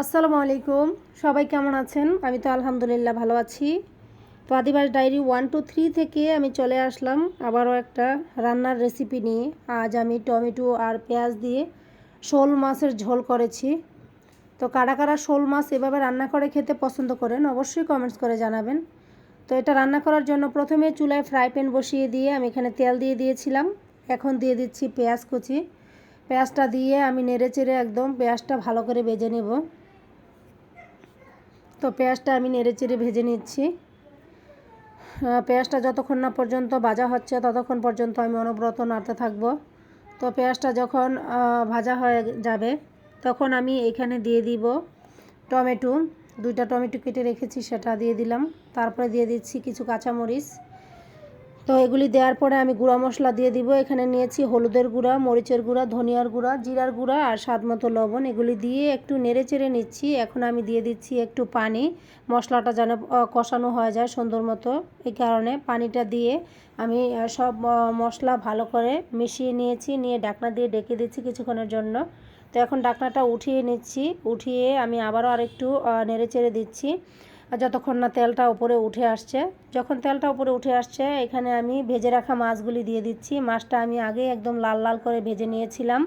আসসালামু আলাইকুম। সবাই কেমন আছেন? আমি তো আলহামদুলিল্লাহ ভালো আছি। তো আদিবাস ডায়েরি ওয়ান, টু, থ্রি থেকে আমি চলে আসলাম আবারও একটা রান্নার রেসিপি নিয়ে। আজ আমি টমেটো আর পেঁয়াজ দিয়ে শোল মাছের ঝোল করেছি। তো কারা কারা শোল মাছ এভাবে রান্না করে খেতে পছন্দ করেন, অবশ্যই কমেন্টস করে জানাবেন। তো এটা রান্না করার জন্য প্রথমে চুলায় ফ্রাই প্যান বসিয়ে দিয়ে আমি এখানে তেল দিয়ে দিয়েছিলাম। এখন দিয়ে দিচ্ছি পেঁয়াজ কুচি। পেঁয়াজটা দিয়ে আমি নেড়ে চেড়ে একদম পেঁয়াজটা ভালো করে বেজে নেব। তো পেঁয়াজটা আমি নেড়ে চেড়ে ভেজে নিচ্ছি। পেঁয়াজটা যতক্ষণ না পর্যন্ত ভাজা হচ্ছে ততক্ষণ পর্যন্ত আমি অনবরত নাড়তে থাকব। তো পেঁয়াজটা যখন ভাজা হয়ে যাবে তখন আমি এখানে দিয়ে দিব টমেটো। দুইটা টমেটো কেটে রেখেছি, সেটা দিয়ে দিলাম। তারপরে দিয়ে দিচ্ছি কিছু কাঁচামরিচ। তো এগুলি দেওয়ার পরে আমি গুঁড়া মশলা দিয়ে দিব। এখানে নিয়েছি হলুদের গুঁড়া, মরিচের গুঁড়া, ধনিয়ার গুঁড়া, জিরার গুঁড়া আর স্বাদ মতো লবণ। এগুলি দিয়ে একটু নেড়ে চেড়ে নিচ্ছি। এখন আমি দিয়ে দিচ্ছি একটু পানি। মশলাটা যেন কষানো হয়ে যায় সুন্দর মতো। এই কারণে পানিটা দিয়ে আমি সব মশলা ভালো করে মিশিয়ে নিয়েছি। নিয়ে ডাকনা দিয়ে ডেকে দিচ্ছি কিছুক্ষণের জন্য। তো এখন ডাকনাটা উঠিয়ে নিচ্ছি। উঠিয়ে আমি আবারও আরেকটু নেড়ে চেড়ে দিচ্ছি। যতক্ষণ না তেলটা উপরে উঠে আসছে, যখন তেলটা উপরে উঠে আসছে, এখানে আমি ভেজে রাখা মাছগুলি দিয়ে দিচ্ছি। মাছটা আমি আগে একদম লাল লাল করে ভেজে নিয়েছিলাম।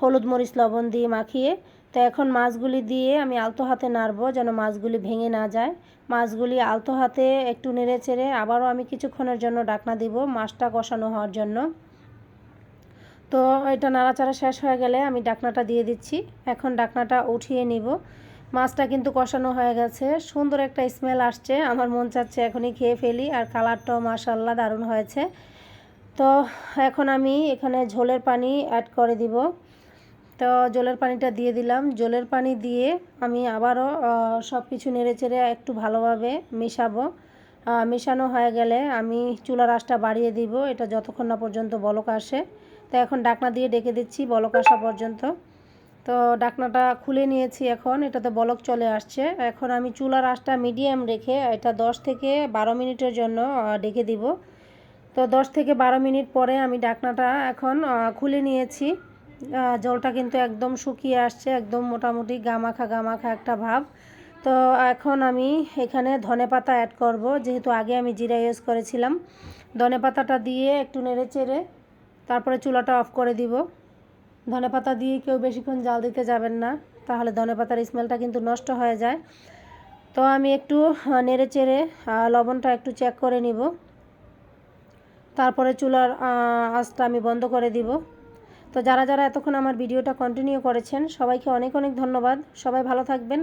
হলুদ, মরিচ, লবণ দিয়ে মাখিয়ে। তো এখন মাছগুলি দিয়ে আমি আলতো হাতে নাড়বো যেন মাছগুলি ভেঙে না যায়। মাছগুলি আলতো হাতে একটু নেড়ে চেড়ে আবারও আমি কিছুক্ষণের জন্য ডাকনা দিব মাছটা কষানো হওয়ার জন্য। তো এটা নাড়াচাড়া শেষ হয়ে গেলে আমি ডাকনাটা দিয়ে দিচ্ছি। এখন ডাকনাটা উঠিয়ে নিব। মাছটা কিন্তু কষানো হয়ে গেছে। সুন্দর একটা স্মেল আসছে। আমার মন চাচ্ছে এখনই খেয়ে ফেলি আর কালারটাও মাশাল্লাহ দারুণ হয়েছে। তো এখন আমি এখানে ঝোলের পানি অ্যাড করে দিব। তো জলের পানিটা দিয়ে দিলাম। জলের পানি দিয়ে আমি আবারও সব কিছু নেড়ে চেড়ে একটু ভালোভাবে মেশাবো। মেশানো হয়ে গেলে আমি চুলার আঁশটা বাড়িয়ে দিব। এটা যতক্ষণ না পর্যন্ত বলক আসে। তো এখন ডাকনা দিয়ে ডেকে দিচ্ছি বলক আসা পর্যন্ত। তো ডাকনাটা খুলে নিয়েছি এখন, এটাতে বলক চলে আসছে। এখন আমি চুলার আঁচটা মিডিয়াম রেখে এটা 10 থেকে বারো মিনিটের জন্য ডেকে দিব। তো 10 থেকে বারো মিনিট পরে আমি ডাকনাটা এখন খুলে নিয়েছি। জলটা কিন্তু একদম শুকিয়ে আসছে, একদম মোটামুটি গামাখা গামাখা একটা ভাব। তো এখন আমি এখানে ধনে পাতা অ্যাড করব, যেহেতু আগে আমি জিরা ইউজ করেছিলাম। ধনে পাতাটা দিয়ে একটু নেড়ে চেড়ে তারপরে চুলাটা অফ করে দিব। ধনে পাতা দিয়ে কেউ বেশিক্ষণ জাল দিতে যাবেন না, তাহলে ধনেপাতার স্মেলটা কিন্তু নষ্ট হয়ে যায়। তো আমি একটু নেড়ে চেড়ে লবণটা একটু চেক করে নিব। তারপরে চুলার আঁচটা আমি বন্ধ করে দিব। তো যারা যারা এতক্ষণ আমার ভিডিওটা কন্টিনিউ করেছেন, সবাইকে অনেক অনেক ধন্যবাদ। সবাই ভালো থাকবেন।